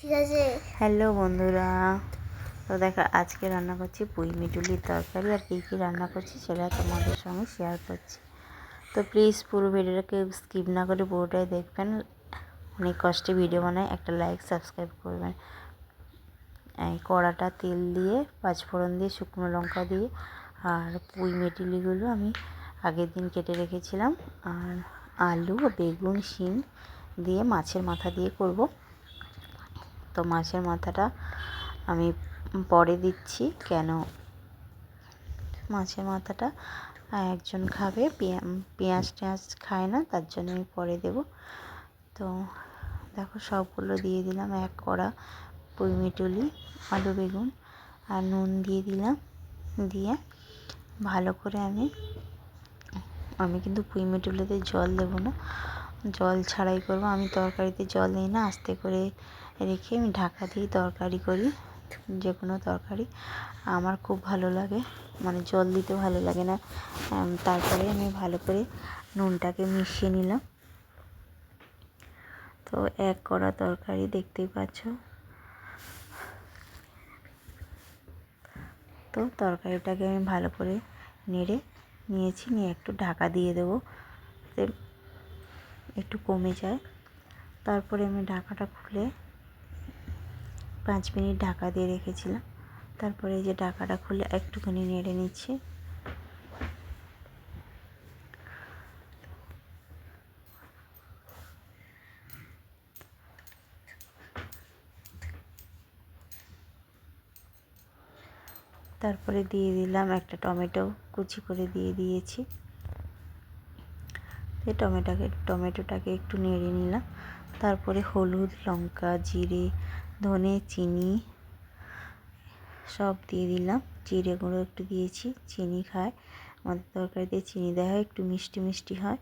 ঠিক আছে। হ্যালো বন্ধুরা, তো দেখো আজকে রান্না করছি পুঁই মিটুলির তরকারি, আর কী কী রান্না করছি সেটা তোমাদের সঙ্গে শেয়ার করছি। তো প্লিজ পুরো ভিডিওটাকে স্কিপ না করে পুরোটাই দেখবেন, অনেক কষ্টে ভিডিও বানায়, একটা লাইক সাবস্ক্রাইব করবেন। এই কড়াটা তেল দিয়ে পাঁচফোড়ন দিয়ে, শুকনো লঙ্কা দিয়ে, আর পুঁই মেটুলিগুলো আমি আগের দিন কেটে রেখেছিলাম। আর আলু, বেগুন, শিম দিয়ে মাছের মাথা দিয়ে করব। তো মাছের মাথাটা আমি পরে দিচ্ছি। কেন? মাছের মাথাটা একজন খাবে পেঁয়াজ টেঁয়াজ খায় না, তার জন্য আমি পরে দেব। তো দেখো সবগুলো দিয়ে দিলাম, এক কড়া পুঁই মিটুলি, আলু বেগুন আর নুন দিয়ে দিলাম। দিয়ে ভালো করে আমি আমি কিন্তু পুঁই মিটুলিতে জল দেবো না। জল ছাড়াই করব। আমি তরকারিতে জল দিই না, আস্তে করে রেখে আমি ঢাকা দিয়ে তরকারি করি, যে কোনো তরকারি। আমার খুব ভালো লাগে মানে জল দিতে ভালো লাগে না। তারপরে আমি ভালো করে নুনটাকে মিশিয়ে নিলাম। তো এক কড়া তরকারি দেখতেই পাচ্ছ। তো তরকারিটাকে আমি ভালো করে নেড়ে নিয়েছি, নিয়ে একটু ঢাকা দিয়ে দেবো। একটু কমে যায়। তারপরে আমি ঢাকাটা খুলে পাঁচ মিনিট ঢাকা দিয়ে রেখেছিলাম। তারপরে এই যে ঢাকাটা খুলে একটুখানি নেড়ে নিচ্ছি। তারপরে দিয়ে দিলাম একটা টমেটো কুচি করে দিয়ে দিয়েছি। এই টমেটোকে, টমেটোটাকে একটু নেড়ে নিলাম। তারপরে হলুদ, লঙ্কা, জিরে, ধনে, চিনি সব দিয়ে দিলাম। জিরে গুঁড়ো একটু দিয়েছি, চিনি খায়। আমাদের তরকারিতে চিনি দেওয়া হয়, একটু মিষ্টি মিষ্টি হয়।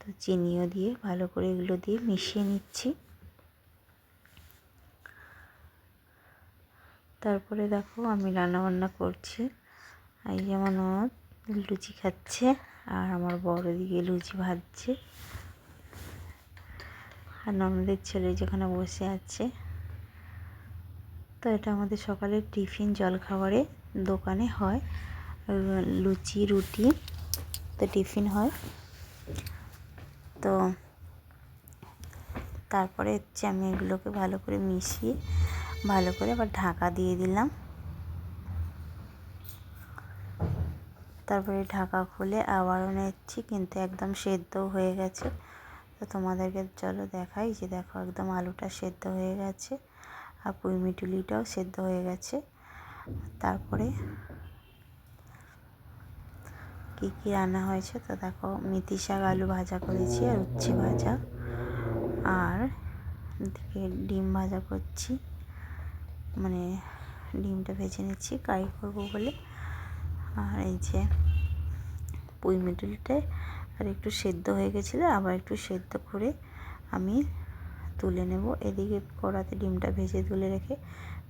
তো চিনিও দিয়ে ভালো করে এগুলো দিয়ে মিশিয়ে নিচ্ছি। তারপরে দেখো আমি রান্না বান্না করছি। এই যেমন লুচি খাচ্ছে। আর আমার বড় দিকে লুচি ভাজছে। আর ননদের ছেলে যেখানে বসে আছে। তো এটা আমাদের সকালের টিফিন জলখাবারে দোকানে হয়। লুচি, রুটি, তো টিফিন হয়। তো তারপরে হচ্ছে আমি এগুলোকে ভালো করে মিশিয়ে, ভালো করে আবার ঢাকা দিয়ে দিলাম। তারপরে ঢাকা খুলে আবারও নিচ্ছি, কিন্তু একদম সেদ্ধ হয়ে গেছে। তো তোমাদেরকে চলো দেখাই যে দেখো একদম আলুটা সেদ্ধ হয়ে গেছে আর পুঁই মিটুলিটাও সেদ্ধ হয়ে গেছে। তারপরে কী কী রান্না হয়েছে তো দেখো, মেথি শাক, আলু ভাজা করেছি আর উচ্ছে ভাজা। আর দিকে ডিম ভাজা করছি মানে ডিমটা ভেজে নিচ্ছি, কারি করব বলে। আর এই যে পুঁই মিটুলিটায় আর একটু সেদ্ধ হয়ে গেছিল, আবার একটু সেদ্ধ করে আমি তুলে নেব। এদিকে কড়াতে ডিমটা ভেজে তুলে রেখে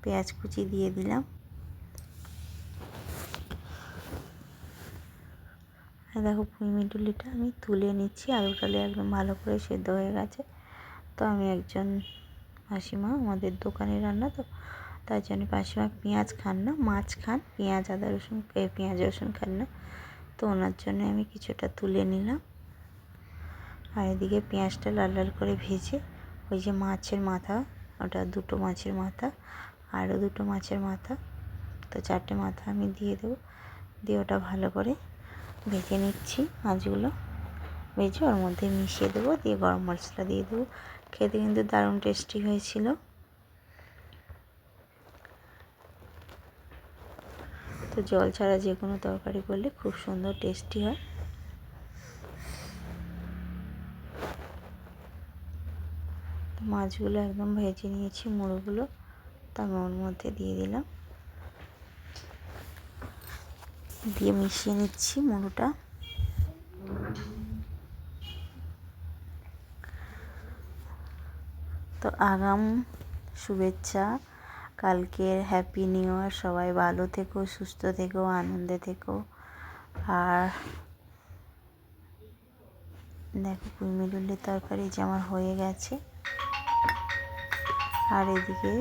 পেঁয়াজ কুচি দিয়ে দিলাম। দেখো পুঁই মিটুলিটা আমি তুলে নিচ্ছি, আলুটালে একদম ভালো করে সেদ্ধ হয়ে গেছে। তো আমি একজন মাসিমা, আমাদের দোকানে রান্না, তো তার জন্য মাসিমা পেঁয়াজ খান না, মাছ খান, পেঁয়াজ, আদা রসুন পেঁয়াজ, রসুন খান না। তো ওনার জন্য আমি কিছুটা তুলে নিলাম। আর এদিকে পেঁয়াজটা লাল লাল করে ভেজে ওই যে মাছের মাথা, ওটা দুটো মাছের মাথা, আরও দুটো মাছের মাথা, তো চারটে মাথা আমি দিয়ে দেবো। দিয়ে ওটা ভালো করে ভেজে নিচ্ছি মাছগুলো। ভেজে ওর মধ্যে মিশিয়ে দেবো, দিয়ে গরম মশলা দিয়ে দেবো। খেতে কিন্তু দারুণ টেস্টি হয়েছিল। তো জল ছাড়া যে কোনো তরকারি করলে খুব সুন্দর টেস্টি হয়। মাছগুলো একদম ভেজে নিয়েছি, মুড়োগুলো। তো আমি ওর মধ্যে দিয়ে দিলাম। দিয়ে মিশিয়ে নিচ্ছি মুড়োটা। তো আগাম, শুভেচ্ছা। কালকের হ্যাপি নিউ ইয়ার সবাই ভালো থেকো সুস্থ থেকো আনন্দে থেকো। আর দেখো কুইমিরুলের তরকারি যে আমার হয়ে গেছে। আর এদিকে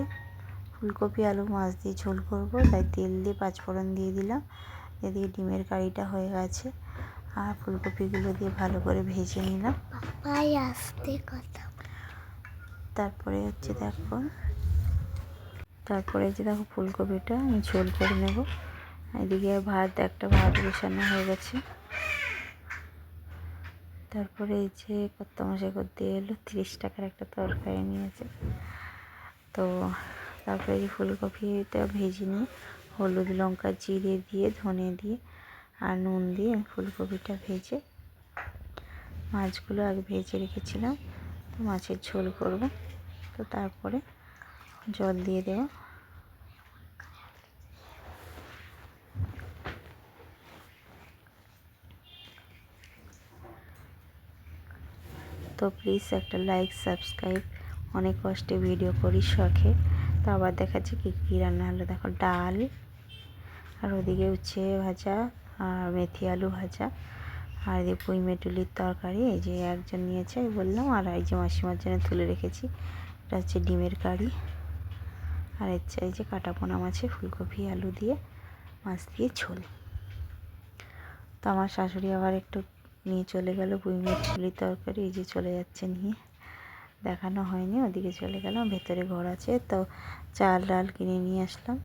ফুলকপি আলু মাছ দিয়ে ঝোল করব তাই তেল দিয়ে পাঁচফোড়ন দিয়ে দিলাম। এদিকে ডিমের কারিটা হয়ে গেছে। আর ফুলকপিগুলো দিয়ে ভালো করে ভেজে নিলাম। আসতে কথা। তারপরে হচ্ছে দেখো তারপরে যে দেখো ফুলকপিটা, আমি ঝোল করে নেব। এদিকে ভাত, একটা ভাত বসানো হয়ে গেছে। তারপরে এই যে কত মশাই করতে এলো, তিরিশ টাকার একটা তরকারি নিয়েছে। তো তারপরে এই ফুলকপিটা ভেজে নিয়ে, হলুদ লঙ্কা জিরে দিয়ে, ধনে দিয়ে আর নুন দিয়ে ফুলকপিটা ভেজে মাছগুলো আগে ভেজে রেখেছিলাম। তো মাছের ঝোল করব। তো তারপরে জল দিয়ে দেবো। তো প্লিজ একটা লাইক সাবস্ক্রাইব অনেক কষ্টে ভিডিও করি শখে। তো আবার দেখাচ্ছি কী কী রান্না হলো। দেখো ডাল, আর ওদিকে উচ্ছে ভাজা, আর মেথি আলু ভাজা, আর এই পুঁই মেটুলির তরকারি। এই যে একজন নিয়েছে বললাম, আর এই যে মাসিমার জন্য তুলে রেখেছি। এটা হচ্ছে ডিমের কারি। আর এর চাই যে কাটা পোনা মাছে, ফুলকপি, আলু দিয়ে, মাছ দিয়ে ঝোল। তো আমার শাশুড়ি আবার একটু নিয়ে চলে গেল বুইমের ঝুলির তরকারি, এই যে চলে যাচ্ছে নিয়ে। দেখানো হয়নি, ওদিকে চলে গেলাম, ভেতরে ঘর আছে, তো চাল ডাল কিনে নিয়ে আসলাম।